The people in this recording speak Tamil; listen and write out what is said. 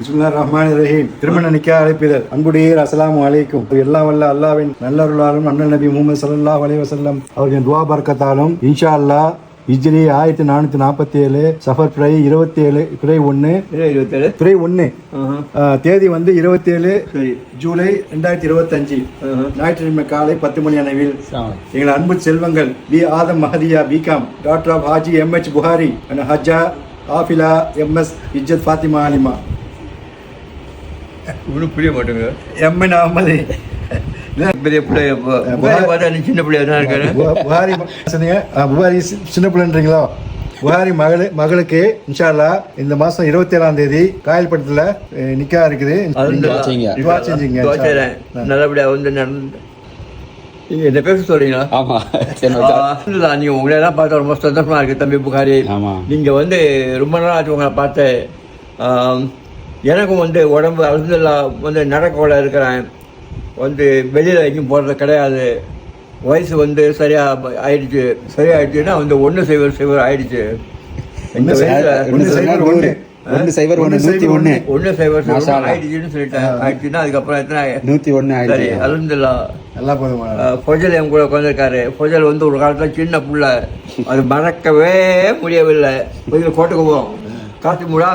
பிஸ்மில்லாஹ் ரஹ்மான் ரஹீம். திருமண நிக்கா அழைப்பிதழ். அன்புடையர் அஸ்ஸலாமு அலைக்கும். எல்லாம் வல்ல அல்லாவின் நல்லருளாலும் அண்ணன் நபி முகமது அலைஹி வஸல்லம் அவர்களின் துவா பர்க்கத்தாலும் இன்ஷா அல்லாஹ் ஹிஜ்ரி ஆயிரத்தி நானூற்றி நாற்பத்தி ஏழு சஃபர் பிறை இருபத்தி ஏழு பிறை ஒன்று இருபத்தேழு. பிறை ஒன்று தேதி வந்து இருபத்தேழு ஜூலை ரெண்டாயிரத்தி இருபத்தஞ்சு. ஞாயிற்றுக்கிழமை காலை பத்து மணி அளவில் எங்கள் அன்பு செல்வங்கள் P Adam Mahadiya BCom daughter of Haji M H Bukhari and Hajja Afila MS Izzath Fathima Alima ஒன்றும் புரிய மாட்டேங்குது எம்என் அகமது. பெரிய பிள்ளைய புகாரி பார்த்தா நீ சின்ன பிள்ளையா தான் இருக்காரு புகாரி சொன்னீங்க. சின்ன பிள்ளைன்றீங்களா? புகாரி மகளு மகளுக்கு இன்ஷா அல்லாஹ் இந்த மாதம் இருபத்தி ஏழாம் தேதி காயல்பட்டத்தில் நிக்கா இருக்குது. நல்லபடியா வந்து நடந்து என்ன பேச சொல்றீங்களா? ஆமா. நீங்க உங்களை எல்லாம் பார்த்தா ரொம்ப சந்தோஷமா இருக்கு தம்பி புகாரி. நீங்க வந்து ரொம்ப நாள் ஆச்சு உங்களை பார்த்து. எனக்கும் வந்து உடம்பு அல்ஹம்துலில்லா வந்து நடக்கோட இருக்கிறேன். வந்து வெளியில் எங்கேயும் போகிறது கிடையாது. வயசு வந்து சரியா ஆயிடுச்சு. சரியாயிடுச்சுன்னா வந்து ஒன்று செய்வர் செய்வர் ஆயிடுச்சு. இந்த வயசுல ஒன்று சைபர் ஒன்று சைபர் நூற்றி ஒன்று ஒன்று அல்லாஹ். ஆயிடுச்சுன்னு சொல்லிட்டேன். ஆயிடுச்சுன்னா அதுக்கப்புறம் எத்தனை நூற்றி ஒன்று சரி அல்ஹம்துலில்லா. நல்லா போதுமா ஃபொஜல் என் கூட உட்காந்துருக்காரு ஃபொஜல் வந்து ஒரு காலத்தில் சின்ன புள்ள. அது மறக்கவே முடியவில்லை. கோட்டுக்கு போவோம் காத்து மூடா.